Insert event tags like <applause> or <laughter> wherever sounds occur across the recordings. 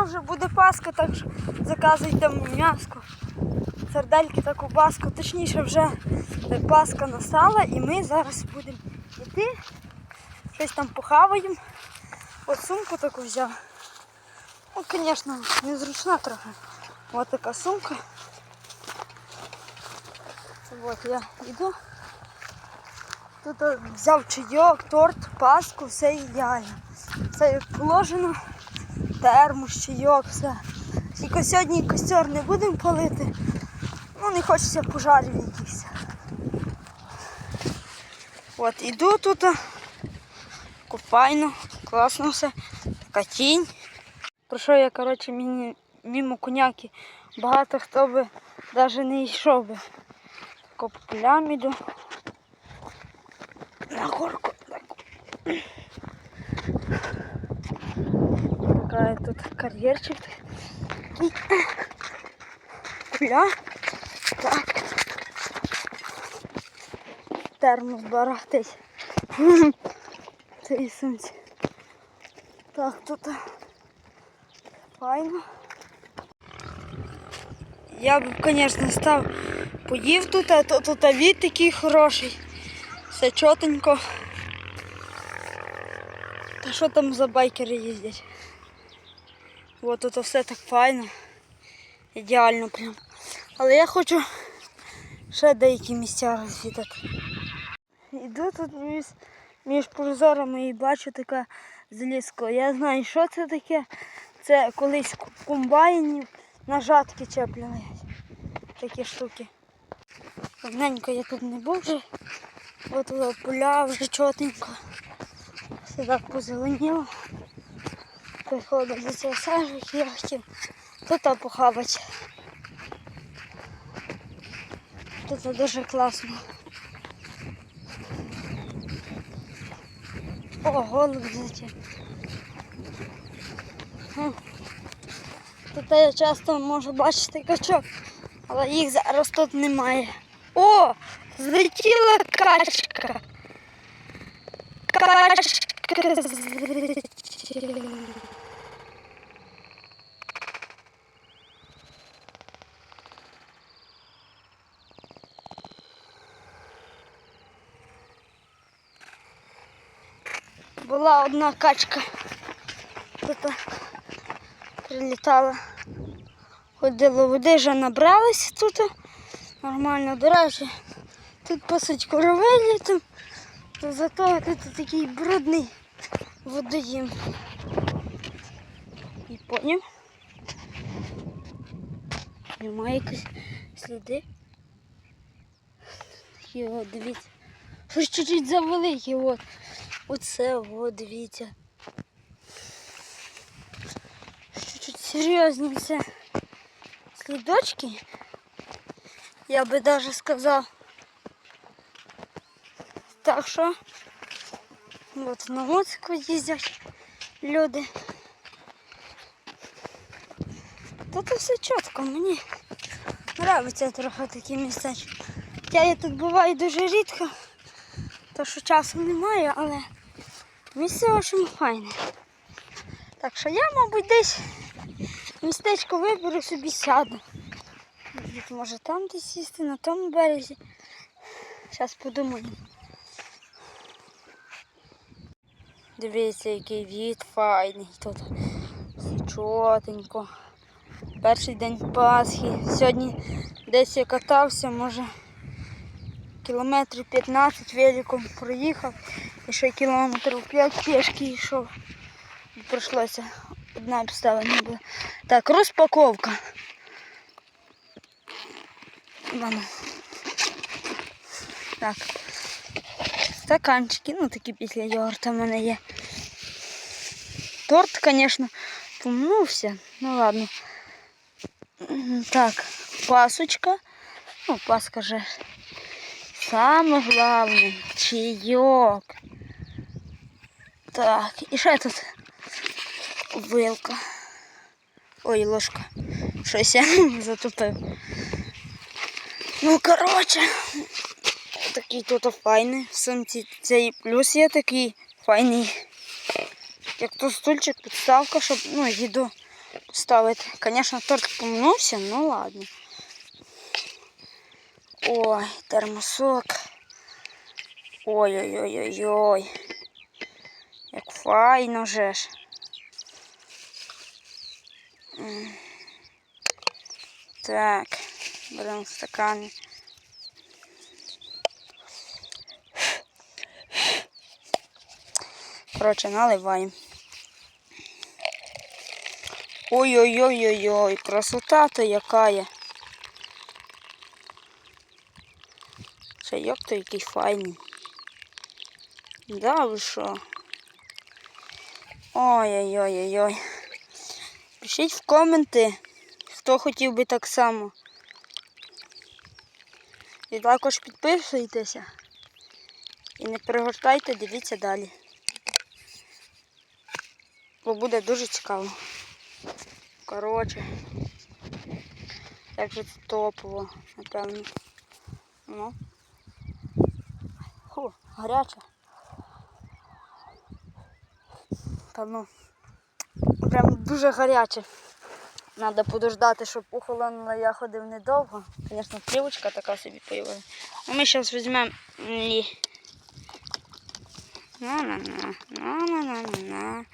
скоро вже буде Пасха, так що заказуйте м'яско. Сардельки та ковбаску. Точніше вже Пасха настала і ми зараз будемо йти. Щось там похаваємо. От сумку таку взяв. Ну, звісно, незручна трохи. Ось така сумка. От я йду. Тут е, взяв чайок, торт, паску, все ідеально. Все положено, термос, чайок, все. Тільки сьогодні костер не будемо палити. Ну, не хочеться пожарів якихось. От, іду тут. Купайно, класно все. Така тінь. Пройшов я, коротше, мені, мимо коняки. Багато хто би навіть не йшов би. Тако по полям іду. На горку. таку. Така тут кар'єрчик. такий. Поля. Так. Термос барахтить. Цей сумці. Так, тут файно. Я б, звісно, став поїв тут, а то тут від такий хороший. Все чотенько. Та що там за байкери їздять? От тут все так файно. Ідеально прям. Але я хочу ще деякі місця розвідати. Іду тут між, між прозорами і бачу таке злізко. Я знаю, що це таке. Це колись в комбайні на жатки чіпляли. Такі штуки. Давненько я тут не був вже. От поля вже чотенько. Все так позеленіло. Приходив до цього сажик, я хотів тут похавати. Тут дуже класно. О, голуб злетів. Тут я часто можу бачити качок, але їх зараз тут немає. О! Злетіла качка. Качка злетіла. Одна качка. Тут прилітала. Ходила води, вже набралися тут. Нормально, до речі. Тут пасуть корови літом, то зато тут такий брудний водоїм. І поняв. Немає якісь сліди. От, дивіться. Щось чуть-чуть завеликі, от. Оце, от, дивіться. Чуть-чуть серйозні це слідочки. Я би даже сказав. Так що от на моцику їздять люди. Тут все чітко, мені подобається трохи такі містечки. Я, тут буваю дуже рідко, то що часу немає, але місце дуже файне. Так що я, мабуть, десь містечко виберу собі сяду. Може там десь сісти, на тому березі. Зараз подумаю. Дивіться, який від файний тут. Чотенько. Перший день Пасхи. Сьогодні десь я катався, може кілометрів 15 великом проїхав і ще кілометрів 5 пішки йшов. Прийшлося одна обставина була. Так, розпаковка. Ладно. Так. Стаканчики, ну такі після йогурта в мене є. Торт, звісно, помнувся. Ну ладно. М, Так, пасочка. Ну, паска же. Саме головне чайок. Так, і ще тут вилка. Ой, ложка. Щось я <laughs> затупив. Ну, коротше, такий тут файний. В сумці цей плюс є такий файний. Як то стульчик, підставка, щоб ну, їду ставити. Звісно, торт помнувся, ну ладно. Ой, термосок. Ой-ой-ой-ой-ой. Файно же ж. Так, беремо стакани. Коротше, наливаємо. Ой-ой-ой-ой-ой, красота-то яка є. Чайок то який файний. Да, ви що? Ой-ой-ой-ой-ой. Пишіть в коменти, хто хотів би так само. І також підписуйтеся. І не перегортайте, дивіться далі. Бо буде дуже цікаво. Коротше. Як же це топово, напевно. Ну. Фу, гаряче. Та ну. Прям дуже гаряче. Надо подождати, щоб охолонуло. Я ходив недовго. Звісно, плівочка така собі появилася. Ми зараз візьмемо. На-на-на, на-на-на-на,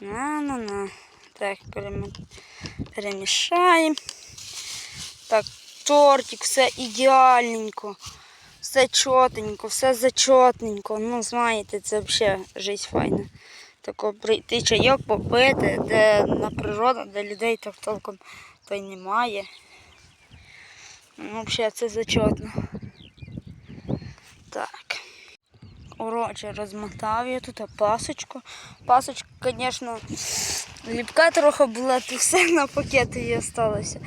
на-на-на. Так, перемішаємо. Так, тортик, все ідеальненько. Все чотенько, все зачотненько. Ну, знаєте, це взагалі життя файна. Тако прийти чайок попити, де на природу, де людей так толком то й немає. Ну, взагалі це зачетно. Так. Коротше, розмотав я тут пасочку. Пасочка, звісно, ліпка трохи була, то все на пакети її залишилося.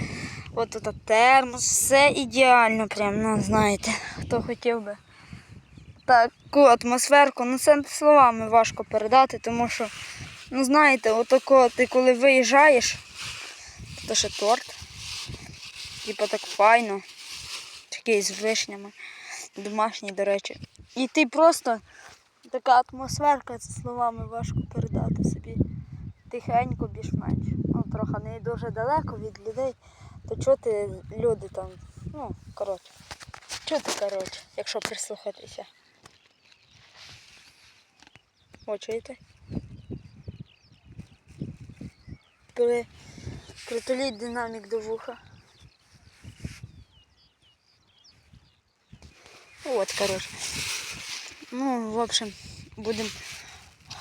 От тут термос, все ідеально, прям, ну знаєте, хто хотів би таку атмосферку. Ну це словами важко передати, тому що, ну знаєте, отако ти коли виїжджаєш, то ще торт. Типа так файно. Такий з вишнями. Домашній, до речі. І ти просто така атмосферка, це словами важко передати собі. Тихенько, більш-менш. Ну, трохи не дуже далеко від людей. То чути люди там, ну, коротше. Чути, коротше, якщо прислухатися. О, чуєте? При... Притуліть динамік до вуха. Вот, короче. Ну, в общем, будем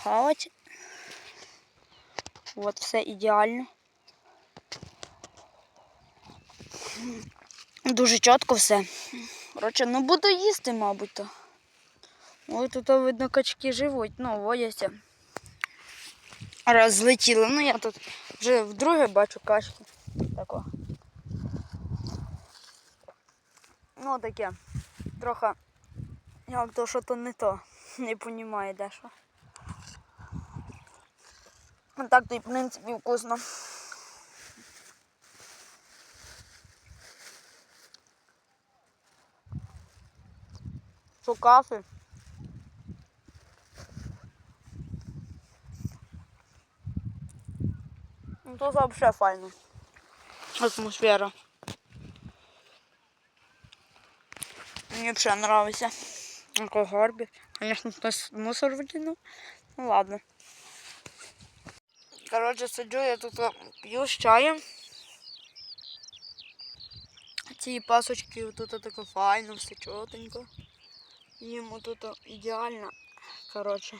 хавать. Вот, все ідеально. Дуже чітко все. Короче, ну буду їсти, мабуть. то. Ой, тут видно качки живуть, ну, водяться. Раз. Ну я тут вже вдруге бачу качки. Тако. Ну таке. Трохи як то що то не то. <laughs> Не понімає де що. Ну так то й в принципі вкусно. Що Ну то взагалі файно. Атмосфера. Мені взагалі нравится. Такой гарбі. Конечно, хтось мусор викинув. Ну ладно. Короче, сиджу я тут а, п'ю з чаєм. Ці пасочки тут таке файно, все чотенько. Їм тут ідеально. Короче.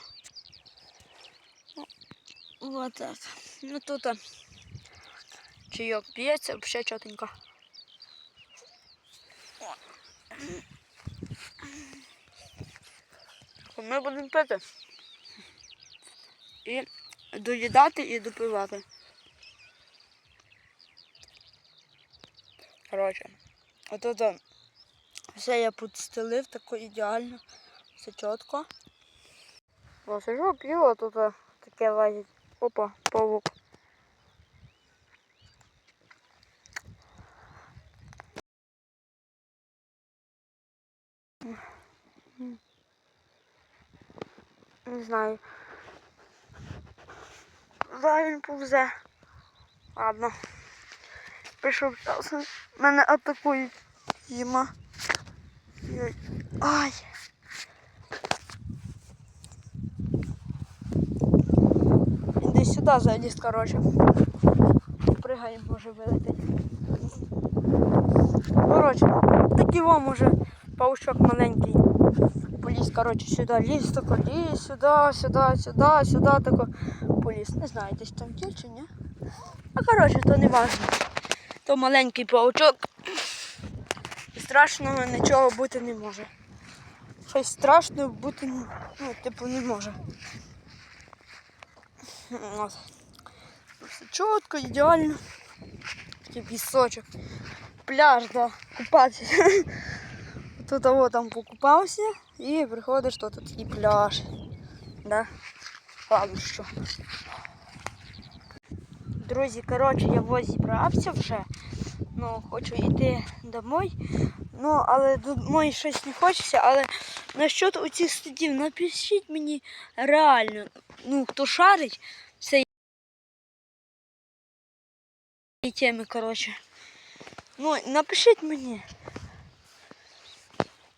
Ну, Вот так. Ну тут а, чайок п'ється, взагалі чотенько. Ми будемо пити. І доїдати і допивати. Коротше, отут а, все я підстелив тако ідеально, все чітко. Сижу, п'ю, а тут таке лазить. Опа, павук. Не знаю. Куди він повзе. Ладно. Прийшов час. Мене атакують. Їма. Ай. Сюди заліз, коротше. Пригаємо, може вилетить. Коротше, такий вам уже паучок маленький. Поліз, коротше, сюди ліз, тако ліз, сюди, сюди, сюди, сюди, тако поліз. Не знаю, десь там є чи ні. А коротше, то не важливо. То маленький паучок. Страшного нічого бути не може. Щось страшного бути ну, типу, не може. От. Все чітко, ідеально. Такий пісочок. Пляж, да, купатися. <laughs> Тут того там покупався і приходиш, то тут такий пляж. Да? Ладно, що. Друзі, коротше, я ось зібрався вже. Ну, хочу йти домой. Ну, але домой щось не хочеться, але насчет оцих статів, напишіть мені реально, ну, хто шарить в цій темі, коротше. Ну, напишіть мені.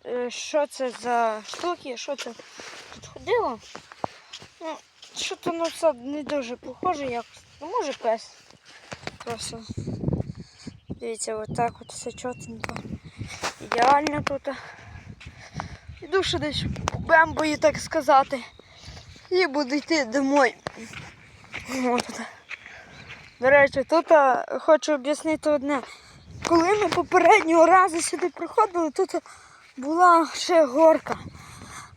е, Що це за штуки, що це тут ходило? Ну, що то на це не дуже похоже якось. Ну, може пес. Просто. Дивіться, отак от все чотенько. Ідеально тут. Іду ще десь по бембої, так сказати. І буду йти домой. От. До речі, тут хочу об'яснити одне. Коли ми попереднього разу сюди приходили, тут була ще горка,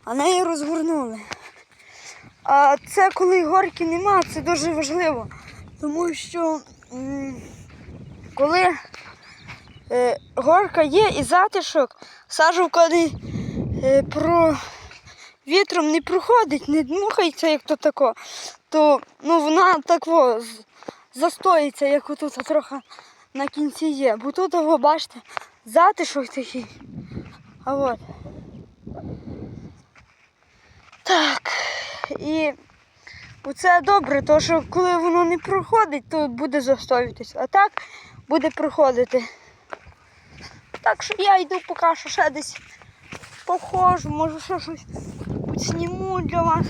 а неї розгорнули. А це коли горки нема, це дуже важливо. Тому що коли е, горка є і затишок, сажувка не е, про вітром не проходить, не дмухається, як то тако, то ну, вона так во, застоїться, як отут трохи на кінці є. Бо тут, ви бачите, затишок такий. А от. Так. І це добре, тому що коли воно не проходить, то буде застоюватись. А так буде проходити. Так що я йду поки що ще десь похожу, може ще щось зніму для вас.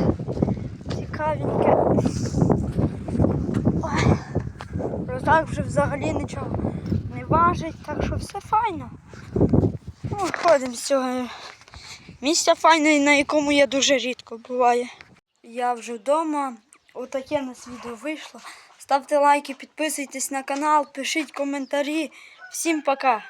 Цікавеньке. Ой. Вже взагалі нічого не важить, так що все файно. Ну, Ходимо з цього місця файне, на якому я дуже рідко буваю. Я вже вдома. Отаке нас відео вийшло. Ставте лайки, підписуйтесь на канал, пишіть коментарі. Всім пока!